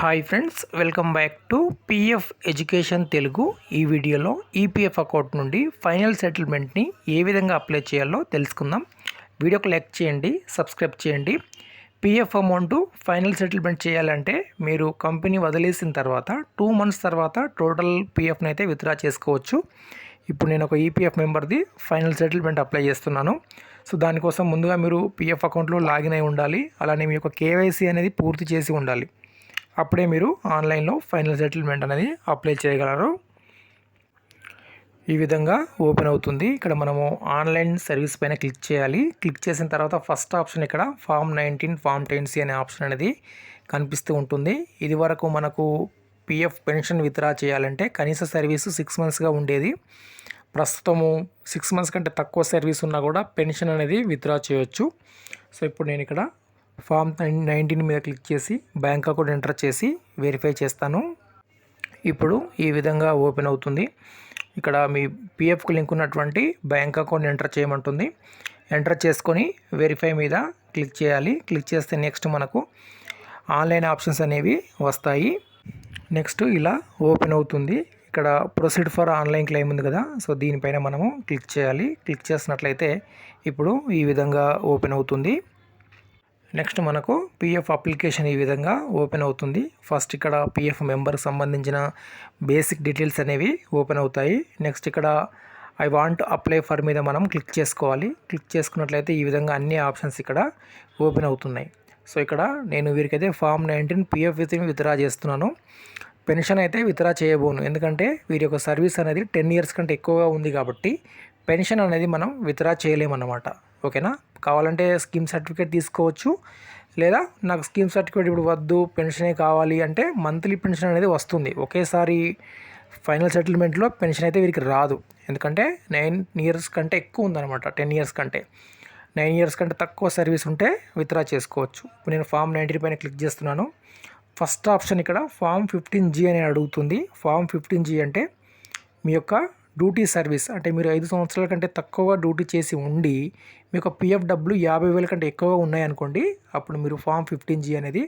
Hi friends welcome back to PF education Telugu ఈ వీడియోలో EPF account నుండి final సెటిల్మెంట్ని ఏ విధంగా అప్లై చేయాలో తెలుసుకుందాం. వీడియోకి లైక్ చేయండి సబ్స్క్రైబ్ చేయండి. పిఎఫ్ అమౌంట్ ఫైనల్ సెటిల్మెంట్ చేయాలంటే మీరు కంపెనీ వదిలేసిన తర్వాత టూ మంత్స్ తర్వాత టోటల్ పిఎఫ్ని అయితే విత్డ్రా చేసుకోవచ్చు. ఇప్పుడు నేను ఒక ఈపీఎఫ్ మెంబర్ది ఫైనల్ సెటిల్మెంట్ అప్లై చేస్తున్నాను. సో దానికోసం ముందుగా మీరు పిఎఫ్ అకౌంట్లో లాగిన్ అయి ఉండాలి. అలానే మీ యొక్క కేవైసీ అనేది పూర్తి చేసి ఉండాలి. అప్పుడే మీరు ఆన్లైన్లో ఫైనల్ సెటిల్మెంట్ అనేది అప్లై చేయగలరు. ఈ విధంగా ఓపెన్ అవుతుంది. ఇక్కడ మనము ఆన్లైన్ సర్వీస్ పైన క్లిక్ చేయాలి. క్లిక్ చేసిన తర్వాత ఫస్ట్ ఆప్షన్ ఇక్కడ form nineteen form ten C అనే ఆప్షన్ అనేది కనిపిస్తూ ఉంటుంది. ఇది వరకు మనకు పిఎఫ్ పెన్షన్ విత్డ్రా చేయాలంటే కనీస సర్వీసు సిక్స్ మంత్స్గా ఉండేది. ప్రస్తుతము సిక్స్ మంత్స్ కంటే తక్కువ సర్వీస్ ఉన్నా కూడా పెన్షన్ అనేది విత్డ్రా చేయొచ్చు. సో ఇప్పుడు నేను ఇక్కడ ఫామ్ నైన్టీన్ మీద క్లిక్ చేసి బ్యాంక్ అకౌంట్ ఎంటర్ చేసి వెరిఫై చేస్తాను. ఇప్పుడు ఈ విధంగా ఓపెన్ అవుతుంది. ఇక్కడ మీ పిఎఫ్కు లింక్ ఉన్నటువంటి బ్యాంక్ అకౌంట్ ఎంటర్ చేయమంటుంది. ఎంటర్ చేసుకొని వెరిఫై మీద క్లిక్ చేయాలి. క్లిక్ చేస్తే నెక్స్ట్ మనకు ఆన్లైన్ ఆప్షన్స్ అనేవి వస్తాయి. నెక్స్ట్ ఇలా ఓపెన్ అవుతుంది. ఇక్కడ ప్రొసీడ్ ఫర్ ఆన్లైన్ క్లెయిమ్ ఉంది కదా సో దీనిపైన మనము క్లిక్ చేయాలి. క్లిక్ చేసినట్లయితే ఇప్పుడు ఈ విధంగా ఓపెన్ అవుతుంది. నెక్స్ట్ మనకు పిఎఫ్ అప్లికేషన్ ఈ విధంగా ఓపెన్ అవుతుంది. ఫస్ట్ ఇక్కడ పిఎఫ్ మెంబర్కి సంబంధించిన బేసిక్ డీటెయిల్స్ అనేవి ఓపెన్ అవుతాయి. నెక్స్ట్ ఇక్కడ ఐ వాంట్ అప్లై ఫర్ మీద మనం క్లిక్ చేసుకోవాలి. క్లిక్ చేసుకున్నట్లయితే ఈ విధంగా అన్ని ఆప్షన్స్ ఇక్కడ ఓపెన్ అవుతున్నాయి. సో ఇక్కడ నేను వీరికైతే form nineteen PF with withdraw చేస్తున్నాను. పెన్షన్ అయితే విత్డ్రా చేయబోను. ఎందుకంటే వీరి యొక్క సర్వీస్ అనేది టెన్ ఇయర్స్ కంటే ఎక్కువగా ఉంది కాబట్టి పెన్షన్ అనేది మనం విత్డ్రా చేయలేమన్నమాట. ఓకేనా? కావాలంటే స్కీమ్ సర్టిఫికేట్ తీసుకోవచ్చు. లేదా నాకు స్కీమ్ సర్టిఫికేట్ ఇప్పుడు వద్దు పెన్షనే కావాలి అంటే మంత్లీ పెన్షన్ అనేది వస్తుంది. ఒకేసారి ఫైనల్ సెటిల్మెంట్లో పెన్షన్ అయితే వీరికి రాదు. ఎందుకంటే నైన్ ఇయర్స్ కంటే ఎక్కువ ఉందన్నమాట. టెన్ ఇయర్స్ కంటే. నైన్ ఇయర్స్ కంటే తక్కువ సర్వీస్ ఉంటే విత్డ్రా చేసుకోవచ్చు. ఇప్పుడు నేను ఫామ్ నైంటీ పైన క్లిక్ చేస్తున్నాను. ఫస్ట్ ఆప్షన్ ఇక్కడ ఫామ్ ఫిఫ్టీన్ జీ అని అడుగుతుంది. ఫామ్ ఫిఫ్టీన్ జీ అంటే మీ యొక్క డ్యూటీ సర్వీస్ అంటే మీరు ఐదు సంవత్సరాల కంటే తక్కువ డ్యూటీ చేసి ఉండి మీకు పిఎఫ్ డబ్బులు యాభై వేల కంటే ఎక్కువగా ఉన్నాయనుకోండి అప్పుడు మీరు ఫామ్ ఫిఫ్టీన్ జీ అనేది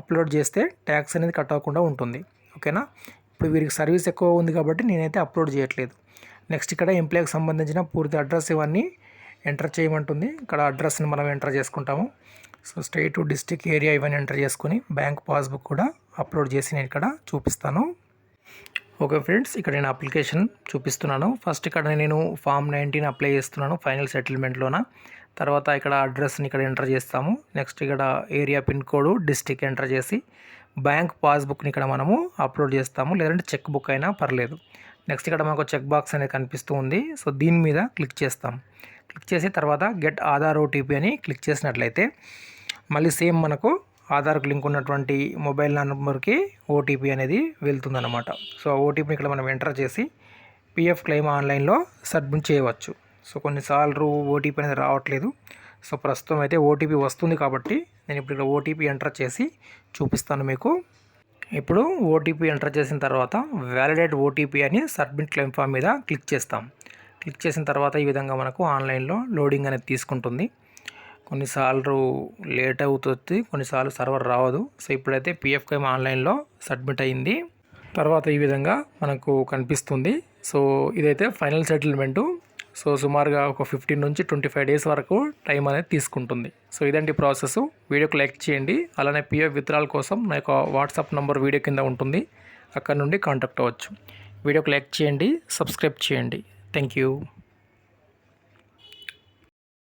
అప్లోడ్ చేస్తే ట్యాక్స్ అనేది కట్ అవ్వకుండా ఉంటుంది. ఓకేనా? ఇప్పుడు వీరికి సర్వీస్ ఎక్కువ ఉంది కాబట్టి నేనైతే అప్లోడ్ చేయట్లేదు. నెక్స్ట్ ఇక్కడ ఎంప్లాయ్కి సంబంధించిన పూర్తి అడ్రస్ ఇవన్నీ ఎంటర్ చేయమంటుంది. ఇక్కడ అడ్రస్ని మనం ఎంటర్ చేసుకుంటాము. సో స్టేట్ డిస్టిక్ ఏరియా ఇవన్నీ ఎంటర్ చేసుకొని బ్యాంక్ పాస్బుక్ కూడా అప్లోడ్ చేసి నేను ఇక్కడ చూపిస్తాను. ఓకే ఫ్రెండ్స్ ఇక్కడ నేను అప్లికేషన్ చూపిస్తున్నాను. ఫస్ట్ ఇక్కడ నేను ఫామ్ నైన్టీన్ అప్లై చేస్తున్నాను ఫైనల్ సెటిల్మెంట్లోన తర్వాత ఇక్కడ అడ్రస్ని ఇక్కడ ఎంటర్ చేస్తాము. నెక్స్ట్ ఇక్కడ area pin code district enter చేసి బ్యాంక్ పాస్బుక్ని ఇక్కడ మనము అప్లోడ్ చేస్తాము. లేదంటే చెక్ బుక్ అయినా పర్లేదు. నెక్స్ట్ ఇక్కడ మనకు చెక్ బాక్స్ అనేది కనిపిస్తూ ఉంది. సో దీని మీద క్లిక్ చేస్తాం. క్లిక్ చేసి తర్వాత గెట్ ఆధార్ ఓటీపీ అని క్లిక్ చేసినట్లయితే మళ్ళీ సేమ్ మనకు ఆధార్కు లింక్ ఉన్నటువంటి మొబైల్ నెంబర్కి ఓటీపీ అనేది వెళ్తుందన్నమాట. సో ఆ ఓటీపీని ఇక్కడ మనం ఎంటర్ చేసి పిఎఫ్ క్లెయిమ్ ఆన్లైన్లో సబ్మిట్ చేయవచ్చు. సో కొన్నిసార్లు ఓటీపీ అనేది రావట్లేదు. సో ప్రస్తుతం అయితే ఓటీపీ వస్తుంది కాబట్టి నేను ఇప్పుడు ఇక్కడ ఓటీపీ ఎంటర్ చేసి చూపిస్తాను మీకు. ఇప్పుడు ఓటీపీ ఎంటర్ చేసిన తర్వాత వ్యాలిడేట్ ఓటీపీ అని సబ్మిట్ క్లెయిమ్ ఫామ్ మీద క్లిక్ చేస్తాం. క్లిక్ చేసిన తర్వాత ఈ విధంగా మనకు ఆన్లైన్లో లోడింగ్ అనేది తీసుకుంటుంది. కొన్నిసార్లు లేట్ అవుతుంది కొన్నిసార్లు సర్వర్ రావదు. సో ఇప్పుడైతే పిఎఫ్ క్లెయిమ్ ఆన్లైన్లో సబ్మిట్ అయింది. తర్వాత ఈ విధంగా మనకు కనిపిస్తుంది. సో ఇదైతే ఫైనల్ సెటిల్మెంటు. సో సుమారుగా ఒక ఫిఫ్టీన్ నుంచి ట్వంటీ ఫైవ్ డేస్ వరకు టైం అనేది తీసుకుంటుంది. సో ఇదండి ప్రాసెస్ వీడియోకి లైక్ చేయండి. అలానే పిఎఫ్ విత్రాల కోసం నా యొక్క వాట్సాప్ నంబర్ వీడియో కింద ఉంటుంది. అక్కడ నుండి కాంటాక్ట్ అవ్వచ్చు. వీడియోకి లైక్ చేయండి సబ్స్క్రైబ్ చేయండి. Thank you.